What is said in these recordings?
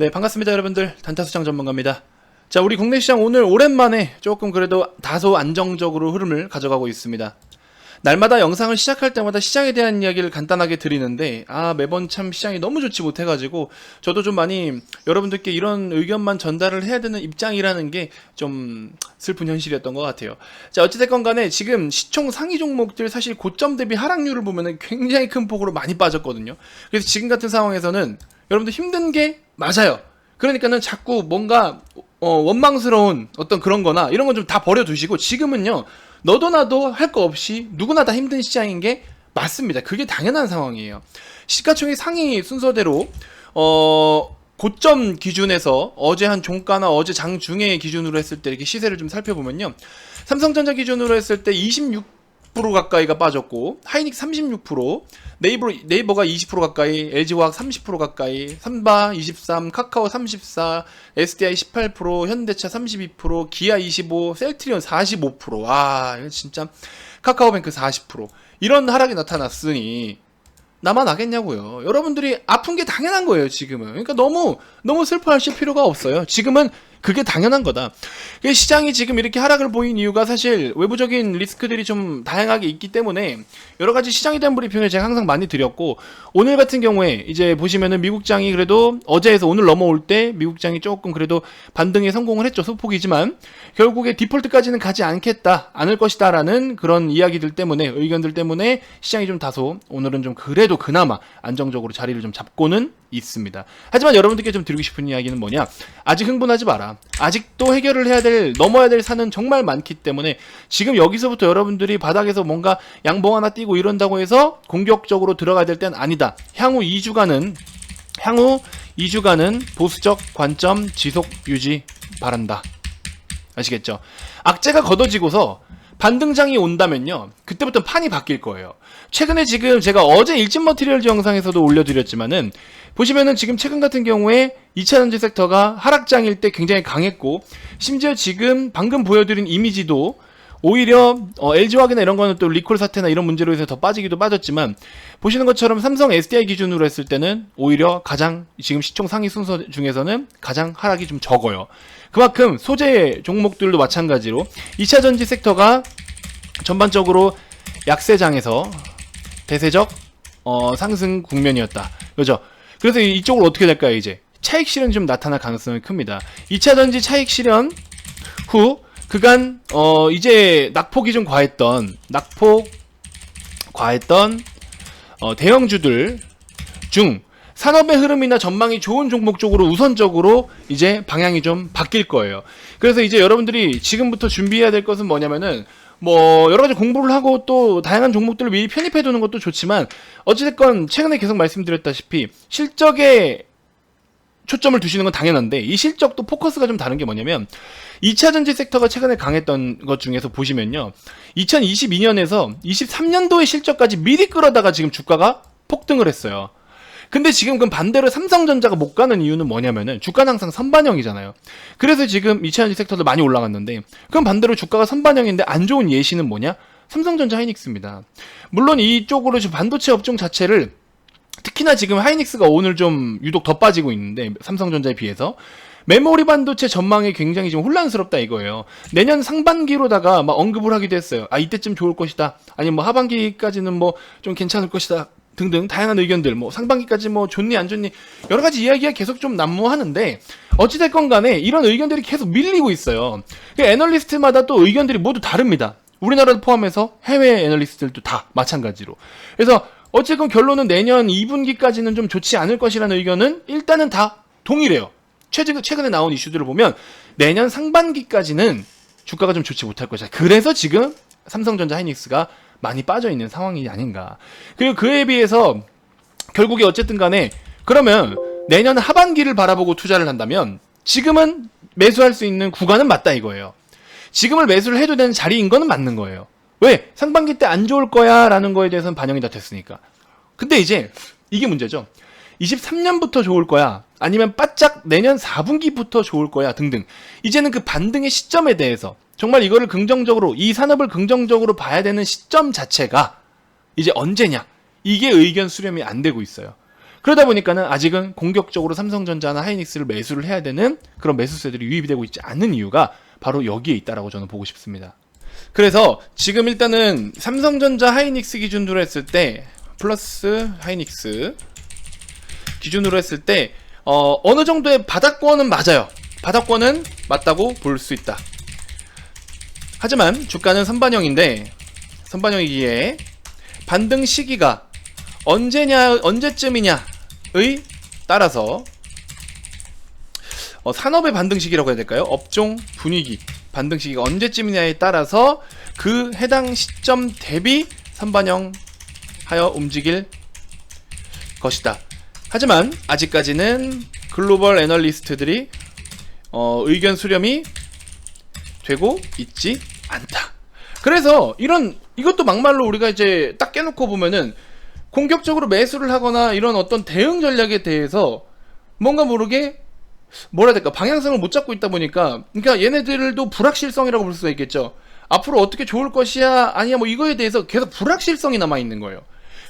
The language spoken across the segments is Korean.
네, 반갑습니다, 여러분들. 단타수장 전문가입니다. 자, 우리 국내 시장 오늘 오랜만에 조금 그래도 다소 안정적으로 흐름을 가져가고 있습니다. 날마다 영상을 시작할 때마다 시장에 대한 이야기를 간단하게 드리는데, 아, 매번 참 시장이 너무 좋지 못해가지고, 저도 좀 많이 여러분들께 이런 의견만 전달을 해야 되는 입장이라는 게 좀 슬픈 현실이었던 것 같아요. 자, 어찌됐건 간에 지금 시총 상위 종목들 사실 고점 대비 하락률을 보면은 굉장히 큰 폭으로 많이 빠졌거든요. 그래서 지금 같은 상황에서는 여러분들 힘든 게 맞아요. 그러니까는 자꾸 뭔가 어, 원망스러운 어떤 그런 거나 이런 건 좀 다 버려두시고 지금은요 너도 나도 할 거 없이 누구나 다 힘든 시장인 게 맞습니다. 그게 당연한 상황이에요. 시가총액 상위 순서대로 어 고점 기준에서 어제 한 종가나 어제 장중에 기준으로 했을 때 이렇게 시세를 좀 살펴보면요. 삼성전자 기준으로 했을 때 26% 가까이가 빠졌고 하이닉 36%, 네이버 네이버가 20% 가까이, LG화학 30% 가까이, 삼바 23, 카카오 34, SDI 18%, 현대차 32%, 기아 25, 셀트리온 45%. 와, 이거 진짜 카카오뱅크 40% 이런 하락이 나타났으니 나만 하겠냐고요. 여러분들이 아픈 게 당연한 거예요, 지금은. 그러니까 너무, 너무 슬퍼하실 필요가 없어요. 지금은 그게 당연한 거다. 그 시장이 지금 이렇게 하락을 보인 이유가 사실 외부적인 리스크들이 좀 다양하게 있기 때문에 여러 가지 시장에 대한 브리핑을 제가 항상 많이 드렸고 오늘 같은 경우에 이제 보시면은 미국장이 그래도 어제에서 오늘 넘어올 때 미국장이 조금 그래도 반등에 성공을 했죠. 소폭이지만 결국에 디폴트까지는 가지 않겠다, 않을 것이다라는 그런 이야기들 때문에 의견들 때문에 시장이 좀 다소 오늘은 좀 그래도 그나마 안정적으로 자리를 좀 잡고는 있습니다. 하지만 여러분들께 좀 드리고 싶은 이야기는 뭐냐? 아직 흥분하지 마라. 아직도 해결을 해야 될 넘어야 될 산은 정말 많기 때문에 지금 여기서부터 여러분들이 바닥에서 뭔가 양봉 하나 띄고 이런다고 해서 공격적으로 들어가야 될 때는 아니다. 향후 2주간은 향후 2주간은 보수적 관점 지속 유지 바란다. 아시겠죠? 악재가 걷어지고서 반등장이 온다면요. 그때부터 판이 바뀔 거예요. 최근에 지금 제가 어제 일진 머티리얼즈 영상에서도 올려드렸지만은 보시면은 지금 최근 같은 경우에 2차 전지 섹터가 하락장일 때 굉장히 강했고 심지어 지금 방금 보여드린 이미지도 오히려 어, LG화학이나 이런 거는 또 리콜 사태나 이런 문제로 해서 더 빠지기도 빠졌지만 보시는 것처럼 삼성 SDI 기준으로 했을 때는 오히려 가장 지금 시총 상위 순서 중에서는 가장 하락이 좀 적어요. 그만큼 소재 종목들도 마찬가지로 2차 전지 섹터가 전반적으로 약세장에서 대세적 어, 상승 국면이었다. 그죠? 그래서 이쪽으로 어떻게 될까요, 이제? 차익 실현 좀 나타날 가능성이 큽니다. 2차 전지 차익 실현 후 그간 어 이제 낙폭이 좀 과했던 낙폭 과했던 어 대형주들 중 산업의 흐름이나 전망이 좋은 종목 쪽으로 우선적으로 이제 방향이 좀 바뀔 거예요. 그래서 이제 여러분들이 지금부터 준비해야 될 것은 뭐냐면은 뭐 여러 가지 공부를 하고 또 다양한 종목들을 미리 편입해 두는 것도 좋지만 어찌됐건 최근에 계속 말씀드렸다시피 실적에 초점을 두시는 건 당연한데 이 실적도 포커스가 좀 다른 게 뭐냐면 2차 전지 섹터가 최근에 강했던 것 중에서 보시면요. 2022년에서 23년도의 실적까지 미리 끌어다가 지금 주가가 폭등을 했어요. 근데 지금 그 반대로 삼성전자가 못 가는 이유는 뭐냐면은 주가는 항상 선반영이잖아요. 그래서 지금 2차 전지 섹터도 많이 올라갔는데 그럼 반대로 주가가 선반영인데 안 좋은 예시는 뭐냐? 삼성전자 하이닉스입니다. 물론 이쪽으로 지금 반도체 업종 자체를 특히나 지금 하이닉스가 오늘 좀 유독 더 빠지고 있는데 삼성전자에 비해서 메모리 반도체 전망이 굉장히 좀 혼란스럽다 이거예요. 내년 상반기로다가 막 언급을 하기도 했어요. 아 이때쯤 좋을 것이다. 아니 뭐 하반기까지는 뭐 좀 괜찮을 것이다. 등등 다양한 의견들 뭐 상반기까지 뭐 좋니 안 좋니 여러 가지 이야기가 계속 좀 난무하는데 어찌됐건 간에 이런 의견들이 계속 밀리고 있어요. 그 애널리스트마다 또 의견들이 모두 다릅니다. 우리나라를 포함해서 해외 애널리스트들도 다 마찬가지로. 그래서 어쨌건 결론은 내년 2분기까지는 좀 좋지 않을 것이라는 의견은 일단은 다 동일해요. 최근, 최근에 나온 이슈들을 보면 내년 상반기까지는 주가가 좀 좋지 못할 것이다. 그래서 지금 삼성전자 하이닉스가 많이 빠져 있는 상황이 아닌가. 그리고 그에 비해서 결국에 어쨌든 간에 그러면 내년 하반기를 바라보고 투자를 한다면 지금은 매수할 수 있는 구간은 맞다 이거예요. 지금을 매수를 해도 되는 자리인 거는 맞는 거예요. 왜? 상반기 때 안 좋을 거야 라는 거에 대해서는 반영이 다 됐으니까. 근데 이제 이게 문제죠. 23년부터 좋을 거야. 아니면 바짝 내년 4분기부터 좋을 거야 등등. 이제는 그 반등의 시점에 대해서 정말 이거를 긍정적으로 이 산업을 긍정적으로 봐야 되는 시점 자체가 이제 언제냐. 이게 의견 수렴이 안 되고 있어요. 그러다 보니까는 아직은 공격적으로 삼성전자나 하이닉스를 매수를 해야 되는 그런 매수세들이 유입이 되고 있지 않는 이유가 바로 여기에 있다라고 저는 보고 싶습니다. 그래서 지금 일단은 삼성전자 하이닉스 기준으로 했을 때 플러스 하이닉스 기준으로 했을 때 어, 어느 정도의 바닥권은 맞아요. 바닥권은 맞다고 볼 수 있다. 하지만 주가는 선반영인데 선반영이기에 반등 시기가 언제냐 언제쯤이냐의 따라서 어, 산업의 반등 시기라고 해야 될까요? 업종 분위기 반등 시기가 언제쯤이냐에 따라서 그 해당 시점 대비 선반영하여 움직일 것이다. 하지만 아직까지는 글로벌 애널리스트들이 어, 의견 수렴이 되고 있지 않다. 그래서 이런 이것도 막말로 우리가 이제 딱 깨놓고 보면은 공격적으로 매수를 하거나 이런 어떤 대응 전략에 대해서 뭔가 모르게 뭐라 해야 될까 방향성을 못 잡고 있다 보니까 그러니까 얘네들도 불확실성이라고 볼 수가 있겠죠. 앞으로 어떻게 좋을 것이야 아니야 뭐 이거에 대해서 계속 불확실성이 남아 있는 거예요.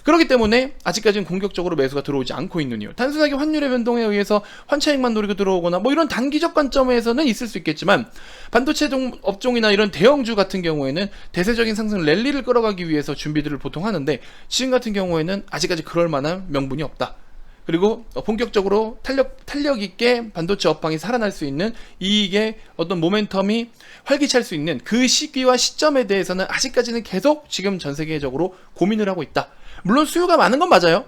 그렇기 때문에 아직까지는 공격적으로 매수가 들어오지 않고 있는 이유. 단순하게 환율의 변동에 의해서 환차익만 노리고 들어오거나 뭐 이런 단기적 관점에서는 있을 수 있겠지만 반도체 동- 업종이나 이런 대형주 같은 경우에는 대세적인 상승 랠리를 끌어가기 위해서 준비들을 보통 하는데 지금 같은 경우에는 아직까지 그럴 만한 명분이 없다. 그리고 본격적으로 탄력 탄력 있게 반도체 업황이 살아날 수 있는 이익의 어떤 모멘텀이 활기찰 수 있는 그 시기와 시점에 대해서는 아직까지는 계속 지금 전 세계적으로 고민을 하고 있다. 물론 수요가 많은 건 맞아요.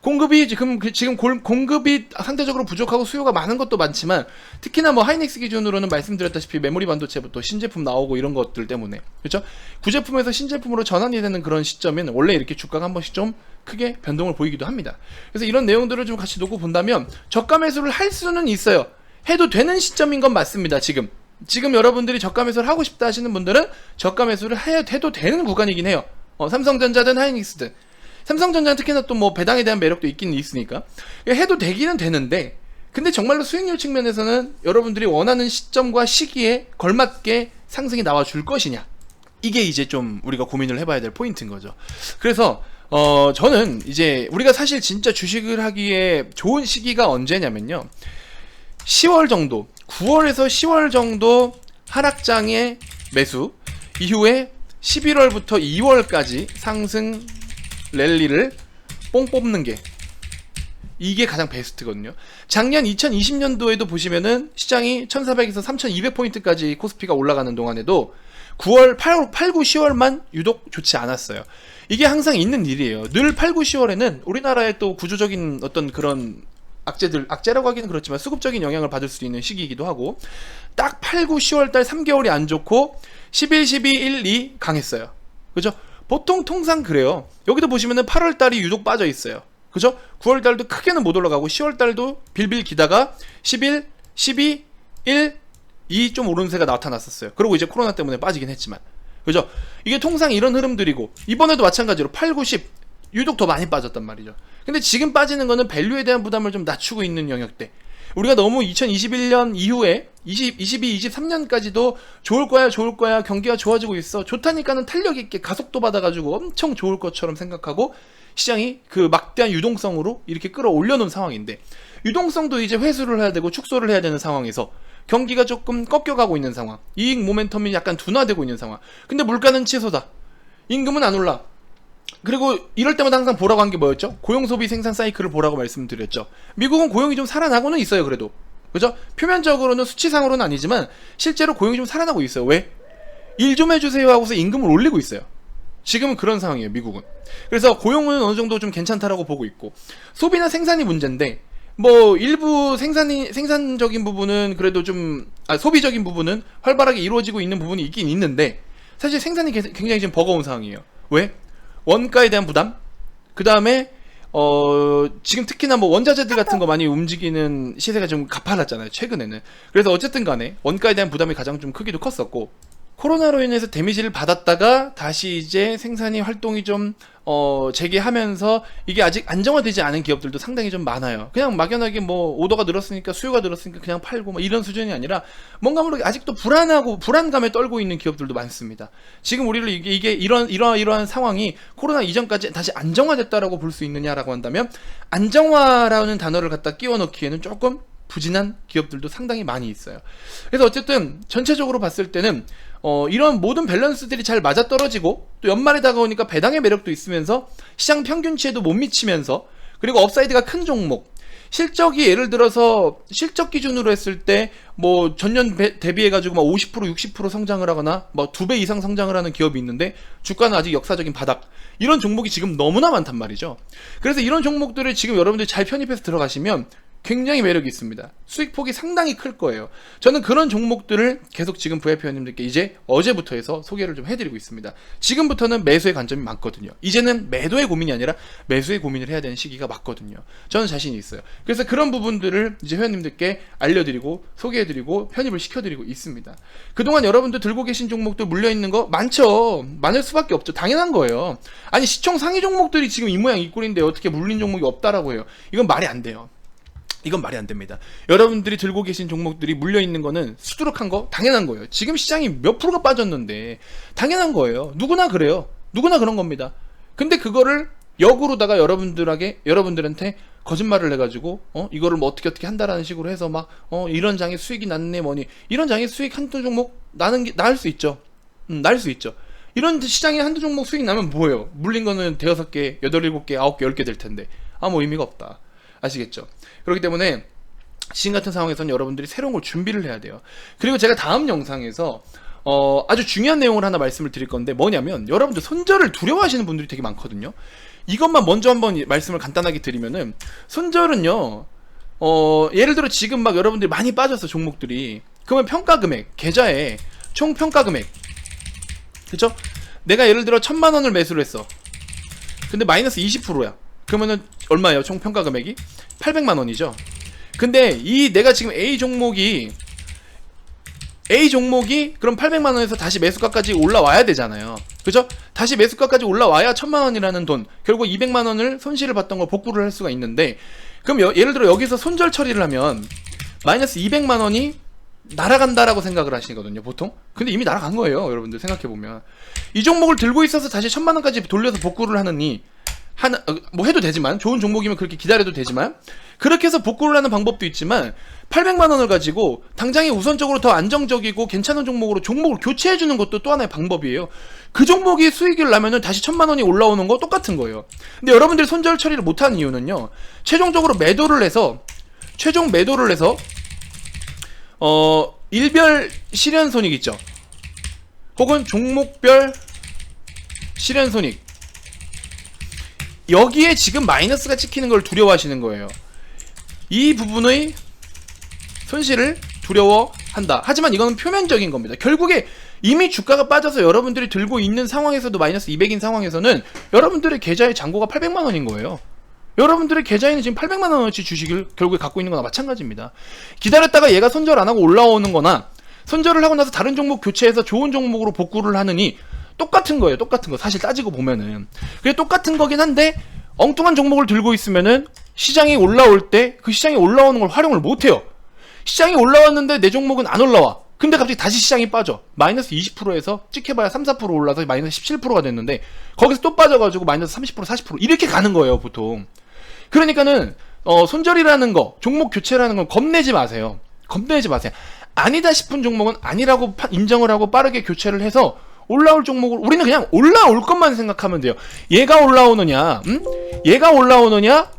공급이 지금 그- 지금 골- 공급이 상대적으로 부족하고 수요가 많은 것도 많지만 특히나 뭐 하이닉스 기준으로는 말씀드렸다시피 메모리 반도체부터 신제품 나오고 이런 것들 때문에 그렇죠? 구제품에서 신제품으로 전환이 되는 그런 시점엔 원래 이렇게 주가가 한 번씩 좀 크게 변동을 보이기도 합니다. 그래서 이런 내용들을 좀 같이 놓고 본다면 저가 매수를 할 수는 있어요. 해도 되는 시점인 건 맞습니다. 지금 지금 여러분들이 저가 매수를 하고 싶다 하시는 분들은 저가 매수를 해- 해도 되는 구간이긴 해요. 어, 삼성전자든 하이닉스든 삼성전자는 특히나 또 뭐 배당에 대한 매력도 있긴 있으니까 해도 되기는 되는데 근데 정말로 수익률 측면에서는 여러분들이 원하는 시점과 시기에 걸맞게 상승이 나와 줄 것이냐 이게 이제 좀 우리가 고민을 해봐야 될 포인트인 거죠. 그래서 어 저는 이제 우리가 사실 진짜 주식을 하기에 좋은 시기가 언제냐면요. 10월 정도, 9월에서 10월 정도 하락장의 매수 이후에 11월부터 2월까지 상승 랠리를 뽕 뽑는 게 이게 가장 베스트거든요. 작년 2020년도에도 보시면은 시장이 1400에서 3200포인트까지 코스피가 올라가는 동안에도 9월, 8, 8 9, 10월만 유독 좋지 않았어요. 이게 항상 있는 일이에요. 늘 8, 9, 10월에는 우리나라의 또 구조적인 어떤 그런 악재들, 악재라고 하기는 그렇지만 수급적인 영향을 받을 수 있는 시기이기도 하고 딱 8, 9, 10월 달 3개월이 안 좋고 11, 12, 1, 2 강했어요. 그죠? 보통 통상 그래요. 여기도 보시면은 8월 달이 유독 빠져 있어요. 그죠? 9월 달도 크게는 못 올라가고 10월 달도 빌빌 기다가 11, 12, 1, 2 좀 오른세가 나타났었어요. 그리고 이제 코로나 때문에 빠지긴 했지만. 그죠? 이게 통상 이런 흐름들이고 이번에도 마찬가지로 8, 9, 10 유독 더 많이 빠졌단 말이죠. 근데 지금 빠지는 거는 밸류에 대한 부담을 좀 낮추고 있는 영역대. 우리가 너무 2021년 이후에 20, 22, 23년까지도 좋을 거야, 좋을 거야, 경기가 좋아지고 있어. 좋다니까는 탄력 있게 가속도 받아가지고 엄청 좋을 것처럼 생각하고 시장이 그 막대한 유동성으로 이렇게 끌어올려 놓은 상황인데 유동성도 이제 회수를 해야 되고 축소를 해야 되는 상황에서 경기가 조금 꺾여가고 있는 상황. 이익 모멘텀이 약간 둔화되고 있는 상황. 근데 물가는 치솟아. 임금은 안 올라. 그리고 이럴 때마다 항상 보라고 한 게 뭐였죠? 고용 소비 생산 사이클을 보라고 말씀드렸죠. 미국은 고용이 좀 살아나고는 있어요, 그래도. 그죠? 표면적으로는 수치상으로는 아니지만 실제로 고용이 좀 살아나고 있어요. 왜? 일 좀 해주세요 하고서 임금을 올리고 있어요. 지금은 그런 상황이에요, 미국은. 그래서 고용은 어느 정도 좀 괜찮다라고 보고 있고 소비나 생산이 문제인데 뭐 일부 생산이 생산적인 부분은 그래도 좀 아, 소비적인 부분은 활발하게 이루어지고 있는 부분이 있긴 있는데 사실 생산이 개- 굉장히 지금 버거운 상황이에요. 왜? 원가에 대한 부담, 그 다음에 어 지금 특히나 뭐 원자재들 같은 거 많이 움직이는 시세가 좀 가팔랐잖아요 최근에는. 그래서 어쨌든 간에 원가에 대한 부담이 가장 좀 크기도 컸었고 코로나로 인해서 데미지를 받았다가 다시 이제 생산이 활동이 좀 어, 재개하면서 이게 아직 안정화되지 않은 기업들도 상당히 좀 많아요. 그냥 막연하게 뭐 오더가 늘었으니까 수요가 늘었으니까 그냥 팔고 뭐 이런 수준이 아니라 뭔가 모르게 아직도 불안하고 불안감에 떨고 있는 기업들도 많습니다. 지금 우리를 이게, 이게 이런 이러 이러한 상황이 코로나 이전까지 다시 안정화됐다라고 볼 수 있느냐라고 한다면 안정화라는 단어를 갖다 끼워 넣기에는 조금 부진한 기업들도 상당히 많이 있어요. 그래서 어쨌든 전체적으로 봤을 때는 어, 이런 모든 밸런스들이 잘 맞아떨어지고 또 연말에 다가오니까 배당의 매력도 있으면서 시장 평균치에도 못 미치면서 그리고 업사이드가 큰 종목 실적이 예를 들어서 실적 기준으로 했을 때 뭐 전년 배- 대비해 가지고 막 50% 60% 성장을 하거나 뭐두 배 이상 성장을 하는 기업이 있는데 주가는 아직 역사적인 바닥 이런 종목이 지금 너무나 많단 말이죠. 그래서 이런 종목들을 지금 여러분들이 잘 편입해서 들어가시면 굉장히 매력이 있습니다. 수익 폭이 상당히 클 거예요. 저는 그런 종목들을 계속 지금 VIP 회원님들께 이제 어제부터 해서 소개를 좀 해드리고 있습니다. 지금부터는 매수의 관점이 많거든요. 이제는 매도의 고민이 아니라 매수의 고민을 해야 되는 시기가 맞거든요. 저는 자신이 있어요. 그래서 그런 부분들을 이제 회원님들께 알려드리고 소개해드리고 편입을 시켜드리고 있습니다. 그동안 여러분들 들고 계신 종목들 물려있는 거 많죠. 많을 수밖에 없죠. 당연한 거예요. 아니 시총 상위 종목들이 지금 이 모양 이 꼴인데 어떻게 물린 종목이 없다라고 해요. 이건 말이 안 돼요. 이건 말이 안 됩니다. 여러분들이 들고 계신 종목들이 물려 있는 거는 수두룩한 거 당연한 거예요. 지금 시장이 몇 프로가 빠졌는데 당연한 거예요. 누구나 그래요. 누구나 그런 겁니다. 근데 그거를 역으로다가 여러분들에게 여러분들한테 거짓말을 해가지고 어 이거를 뭐 어떻게 어떻게 한다라는 식으로 해서 막 어 이런 장에 수익이 났네 뭐니 이런 장에 수익 한두 종목 나는 게 나을 수 있죠. 음, 날수 있죠. 이런 시장에 한두 종목 수익 나면 뭐예요? 물린 거는 대여섯 개, 여덟 일곱 개, 아홉 개, 열 개 될 텐데 아무 의미가 없다. 아시겠죠? 그렇기 때문에 지금 같은 상황에서는 여러분들이 새로운 걸 준비를 해야 돼요. 그리고 제가 다음 영상에서 어, 아주 중요한 내용을 하나 말씀을 드릴 건데 뭐냐면 여러분들 손절을 두려워하시는 분들이 되게 많거든요. 이것만 먼저 한번 말씀을 간단하게 드리면은 손절은요. 어, 예를 들어 지금 막 여러분들이 많이 빠졌어 종목들이. 그러면 평가 금액 계좌에 총 평가 금액 그쵸? 내가 예를 들어 천만 원을 매수를 했어. 근데 마이너스 20%야. 그러면은 얼마예요? 총 평가 금액이 800만 원이죠. 근데 이 내가 지금 A 종목이 A 종목이 그럼 800만 원에서 다시 매수가까지 올라와야 되잖아요. 그죠? 다시 매수가까지 올라와야 1000만 원이라는 돈, 결국 200만 원을 손실을 봤던 걸 복구를 할 수가 있는데 그럼 여- 예를 들어 여기서 손절 처리를 하면 마이너스 200만 원이 날아간다라고 생각을 하시거든요, 보통. 근데 이미 날아간 거예요, 여러분들 생각해 보면. 이 종목을 들고 있어서 다시 1000만 원까지 돌려서 복구를 하느니 하나 어, 뭐 해도 되지만 좋은 종목이면 그렇게 기다려도 되지만 그렇게 해서 복구를 하는 방법도 있지만 800만 원을 가지고 당장에 우선적으로 더 안정적이고 괜찮은 종목으로 종목을 교체해 주는 것도 또 하나의 방법이에요. 그 종목이 수익을 나면은 다시 1000만 원이 올라오는 거 똑같은 거예요. 근데 여러분들이 손절 처리를 못 하는 이유는요. 최종적으로 매도를 해서 최종 매도를 해서 어 일별 실현 손익 있죠. 혹은 종목별 실현 손익 여기에 지금 마이너스가 찍히는 걸 두려워하시는 거예요. 이 부분의 손실을 두려워한다. 하지만 이거는 표면적인 겁니다. 결국에 이미 주가가 빠져서 여러분들이 들고 있는 상황에서도 마이너스 200인 상황에서는 여러분들의 계좌에 잔고가 800만 원인 거예요. 여러분들의 계좌에는 지금 800만 원어치 주식을 결국에 갖고 있는 거나 마찬가지입니다. 기다렸다가 얘가 손절 안 하고 올라오는 거나 손절을 하고 나서 다른 종목 교체해서 좋은 종목으로 복구를 하느니 똑같은 거예요. 똑같은 거. 사실 따지고 보면은. 그게 똑같은 거긴 한데 엉뚱한 종목을 들고 있으면은 시장이 올라올 때 그 시장이 올라오는 걸 활용을 못 해요. 시장이 올라왔는데 내 종목은 안 올라와. 근데 갑자기 다시 시장이 빠져. 마이너스 20%에서 찍혀봐야 3, 4% 올라서 마이너스 17%가 됐는데 거기서 또 빠져가지고 마이너스 30%, 40% 이렇게 가는 거예요, 보통. 그러니까는 어, 손절이라는 거, 종목 교체라는 건 겁내지 마세요. 겁내지 마세요. 아니다 싶은 종목은 아니라고 파- 인정을 하고 빠르게 교체를 해서 올라올 종목을 우리는 그냥 올라올 것만 생각하면 돼요. 얘가 올라오느냐, 음? 얘가 올라오느냐,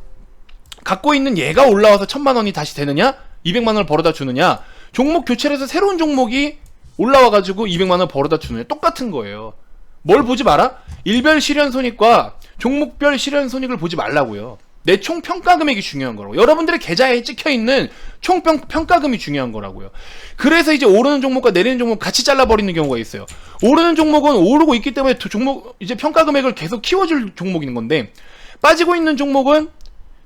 갖고 있는 얘가 올라와서 천만 원이 다시 되느냐, 200만 원을 벌어다 주느냐, 종목 교체를 해서 새로운 종목이 올라와가지고 200만 원을 벌어다 주느냐, 똑같은 거예요. 뭘 보지 마라? 일별 실현 손익과 종목별 실현 손익을 보지 말라고요. 내 총 평가 금액이 중요한 거라고. 여러분들의 계좌에 찍혀 있는 총 평, 평가 금이 중요한 거라고요. 그래서 이제 오르는 종목과 내리는 종목 같이 잘라 버리는 경우가 있어요. 오르는 종목은 오르고 있기 때문에 두 종목 이제 평가 금액을 계속 키워줄 종목인 건데 빠지고 있는 종목은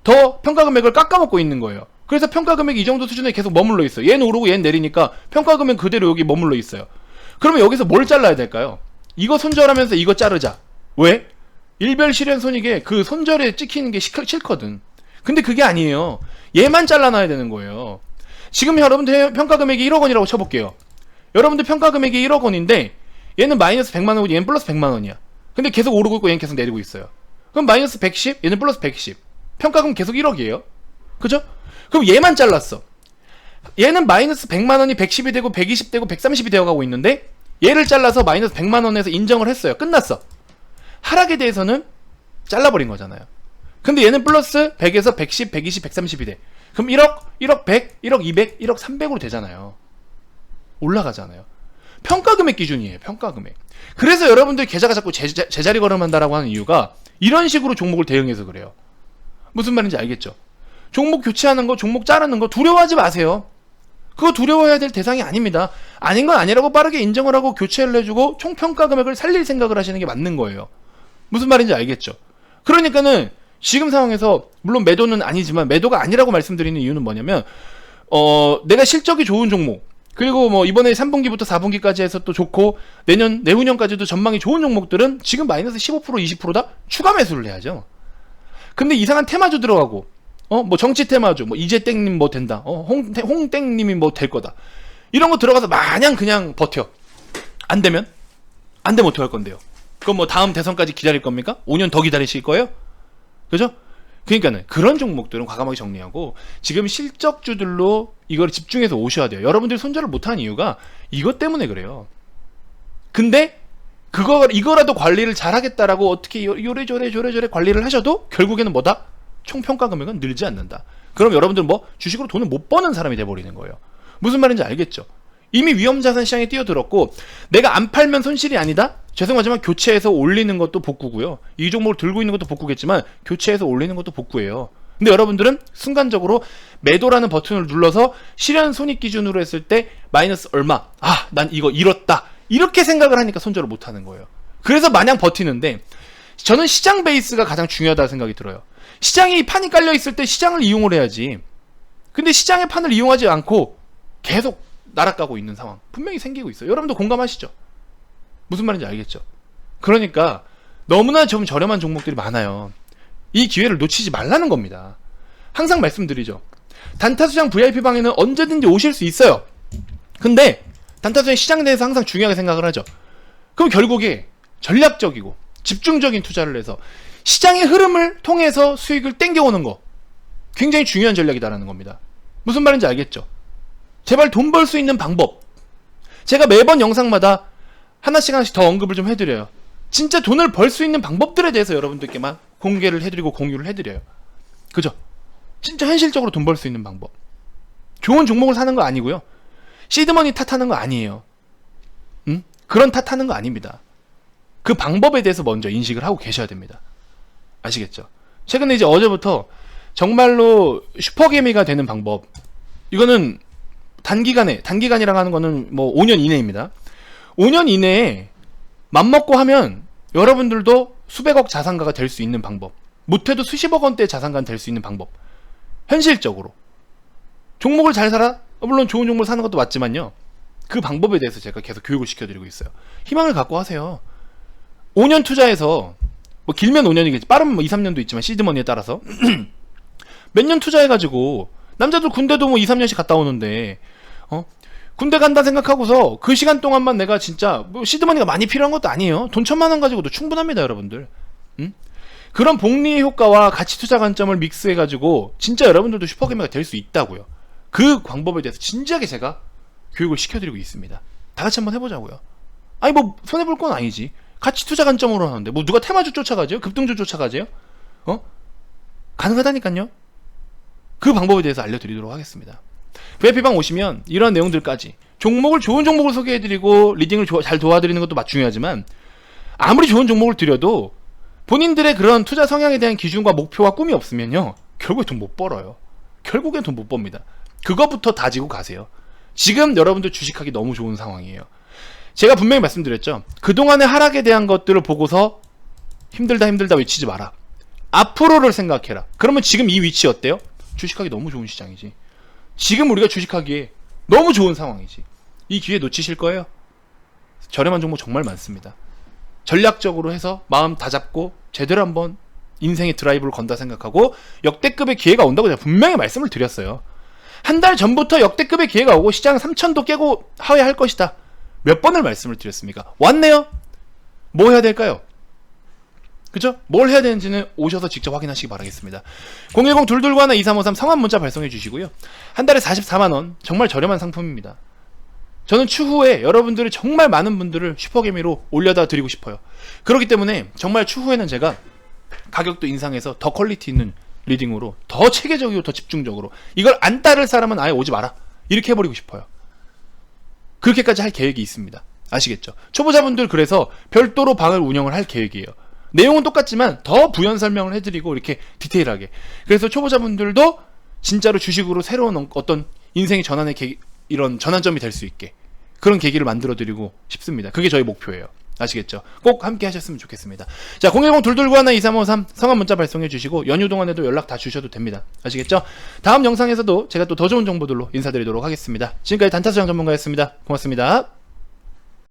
더 평가 금액을 깎아먹고 있는 거예요. 그래서 평가 금액이 이 정도 수준에 계속 머물러 있어요. 얘는 오르고 얘는 내리니까 평가 금액 그대로 여기 머물러 있어요. 그러면 여기서 뭘 잘라야 될까요? 이거 손절하면서 이거 자르자. 왜? 일별 실현 손익에 그 손절에 찍히는 게 싫거든. 근데 그게 아니에요. 얘만 잘라놔야 되는 거예요. 지금 여러분들 평가 금액이 1억 원이라고 쳐볼게요. 여러분들 평가 금액이 1억 원인데 얘는 마이너스 100만 원이고 얘는 플러스 100만 원이야. 근데 계속 오르고 있고 얘는 계속 내리고 있어요. 그럼 마이너스 110, 얘는 플러스 110. 평가금 계속 1억이에요. 그죠? 그럼 얘만 잘랐어. 얘는 마이너스 100만 원이 110이 되고 120 되고 130이 되어 가고 있는데 얘를 잘라서 마이너스 100만 원에서 인정을 했어요. 끝났어. 하락에 대해서는 잘라버린 거잖아요. 근데 얘는 플러스 100에서 110, 120, 130이 돼. 그럼 1억, 1억 100, 1억 200, 1억 300으로 되잖아요. 올라가잖아요. 평가 금액 기준이에요. 평가 금액. 그래서 여러분들 계좌가 자꾸 제자, 제자리 걸음한다라고 하는 이유가 이런 식으로 종목을 대응해서 그래요. 무슨 말인지 알겠죠? 종목 교체하는 거, 종목 자르는 거 두려워하지 마세요. 그거 두려워해야 될 대상이 아닙니다. 아닌 건 아니라고 빠르게 인정을 하고 교체를 해주고 총 평가 금액을 살릴 생각을 하시는 게 맞는 거예요. 무슨 말인지 알겠죠? 그러니까는 지금 상황에서 물론 매도는 아니지만 매도가 아니라고 말씀드리는 이유는 뭐냐면 어 내가 실적이 좋은 종목 그리고 뭐 이번에 3분기부터 4분기까지 해서 또 좋고 내년 내후년까지도 전망이 좋은 종목들은 지금 마이너스 15% 20%다 추가 매수를 해야죠. 근데 이상한 테마주 들어가고 어 뭐 정치 테마주 뭐 이재땡님 뭐 된다 어홍 홍땡님이 뭐 될 거다 이런 거 들어가서 마냥 그냥 버텨 안 되면 안 되면 어떻게 할 건데요? 그럼 뭐 다음 대선까지 기다릴 겁니까? 5년 더 기다리실 거예요? 그죠? 그러니까는 그런 종목들은 과감하게 정리하고 지금 실적주들로 이걸 집중해서 오셔야 돼요. 여러분들이 손절을 못하는 이유가 이것 때문에 그래요. 근데 그거 이거라도 관리를 잘하겠다라고 어떻게 요- 요래저래 저래저래 관리를 하셔도 결국에는 뭐다? 총 평가 금액은 늘지 않는다. 그럼 여러분들 뭐 주식으로 돈을 못 버는 사람이 돼 버리는 거예요. 무슨 말인지 알겠죠? 이미 위험자산 시장에 뛰어들었고 내가 안 팔면 손실이 아니다. 죄송하지만 교체해서 올리는 것도 복구고요. 이 종목을 들고 있는 것도 복구겠지만 교체해서 올리는 것도 복구예요. 근데 여러분들은 순간적으로 매도라는 버튼을 눌러서 실현 손익 기준으로 했을 때 마이너스 얼마. 아, 난 이거 잃었다. 이렇게 생각을 하니까 손절을 못 하는 거예요. 그래서 마냥 버티는데 저는 시장 베이스가 가장 중요하다 생각이 들어요. 시장이 판이 깔려 있을 때 시장을 이용을 해야지. 근데 시장의 판을 이용하지 않고 계속 날아가고 있는 상황 분명히 생기고 있어요. 여러분도 공감하시죠? 무슨 말인지 알겠죠? 그러니까 너무나 좀 저렴한 종목들이 많아요. 이 기회를 놓치지 말라는 겁니다. 항상 말씀드리죠. 단타수장 VIP방에는 언제든지 오실 수 있어요. 근데 단타수장 시장에 대해서 항상 중요하게 생각을 하죠. 그럼 결국에 전략적이고 집중적인 투자를 해서 시장의 흐름을 통해서 수익을 땡겨오는 거 굉장히 중요한 전략이다라는 겁니다. 무슨 말인지 알겠죠? 제발 돈 벌 수 있는 방법. 제가 매번 영상마다 하나씩 하나씩 더 언급을 좀 해드려요. 진짜 돈을 벌 수 있는 방법들에 대해서 여러분들께만 공개를 해드리고 공유를 해드려요. 그죠? 진짜 현실적으로 돈 벌 수 있는 방법. 좋은 종목을 사는 거 아니고요. 시드머니 탓하는 거 아니에요. 응? 그런 탓하는 거 아닙니다. 그 방법에 대해서 먼저 인식을 하고 계셔야 됩니다. 아시겠죠? 최근에 이제 어제부터 정말로 슈퍼개미가 되는 방법. 이거는 단기간에, 단기간이라고 하는 거는 뭐 5년 이내입니다. 5년 이내에 맘먹고 하면 여러분들도 수백억 자산가가 될 수 있는 방법. 못해도 수십억 원대 자산가 될수 있는 방법. 현실적으로. 종목을 잘 살아? 어, 물론 좋은 종목을 사는 것도 맞지만요. 그 방법에 대해서 제가 계속 교육을 시켜드리고 있어요. 희망을 갖고 하세요. 5년 투자해서, 뭐 길면 5년이겠지. 빠르면 뭐 2, 3년도 있지만 시드머니에 따라서. 몇 년 투자해가지고, 남자들 군대도 뭐 2, 3년씩 갔다 오는데, 어? 군대 간다 생각하고서 그 시간 동안만 내가 진짜 뭐 시드머니가 많이 필요한 것도 아니에요. 돈 천만 원 가지고도 충분합니다, 여러분들. 응? 그런 복리 효과와 가치 투자 관점을 믹스해 가지고 진짜 여러분들도 슈퍼게이머가 될 수 있다고요. 그 방법에 대해서 진지하게 제가 교육을 시켜드리고 있습니다. 다 같이 한번 해보자고요. 아니 뭐 손해 볼 건 아니지. 가치 투자 관점으로 하는데 뭐 누가 테마주 쫓아가죠? 급등주 쫓아가죠? 어? 가능하다니까요. 그 방법에 대해서 알려드리도록 하겠습니다. VIP방 오시면 이런 내용들까지 종목을 좋은 종목을 소개해드리고 리딩을 조- 잘 도와드리는 것도 중요하지만 아무리 좋은 종목을 드려도 본인들의 그런 투자 성향에 대한 기준과 목표와 꿈이 없으면요 결국에 돈 못 벌어요. 결국엔 돈 못 법니다. 그거부터 다지고 가세요. 지금 여러분들 주식하기 너무 좋은 상황이에요. 제가 분명히 말씀드렸죠. 그동안의 하락에 대한 것들을 보고서 힘들다 힘들다 외치지 마라. 앞으로를 생각해라. 그러면 지금 이 위치 어때요? 주식하기 너무 좋은 시장이지 지금 우리가 주식하기에 너무 좋은 상황이지. 이 기회 놓치실 거예요? 저렴한 종목 정말 많습니다. 전략적으로 해서 마음 다 잡고 제대로 한번 인생의 드라이브를 건다 생각하고 역대급의 기회가 온다고 제가 분명히 말씀을 드렸어요. 한 달 전부터 역대급의 기회가 오고 시장 3천도 깨고 하회할 것이다. 몇 번을 말씀을 드렸습니까? 왔네요. 뭐 해야 될까요? 그죠? 뭘 해야 되는지는 오셔서 직접 확인하시기 바라겠습니다. 010 둘둘과 하나 2353 성함 문자 발송해 주시고요. 한 달에 44만 원 정말 저렴한 상품입니다. 저는 추후에 여러분들이 정말 많은 분들을 슈퍼개미로 올려다 드리고 싶어요. 그렇기 때문에 정말 추후에는 제가 가격도 인상해서 더 퀄리티 있는 리딩으로 더 체계적이고 더 집중적으로 이걸 안 따를 사람은 아예 오지 마라 이렇게 해버리고 싶어요. 그렇게까지 할 계획이 있습니다. 아시겠죠? 초보자분들 그래서 별도로 방을 운영을 할 계획이에요. 내용은 똑같지만 더 부연 설명을 해드리고 이렇게 디테일하게. 그래서 초보자분들도 진짜로 주식으로 새로운 어떤 인생의 전환의 계, 이런 전환점이 될 수 있게 그런 계기를 만들어드리고 싶습니다. 그게 저희 목표예요. 아시겠죠? 꼭 함께 하셨으면 좋겠습니다. 자, 010 둘둘과 하나 2353 성함 문자 발송해 주시고 연휴 동안에도 연락 다 주셔도 됩니다. 아시겠죠? 다음 영상에서도 제가 또 더 좋은 정보들로 인사드리도록 하겠습니다. 지금까지 단타수장 전문가였습니다. 고맙습니다.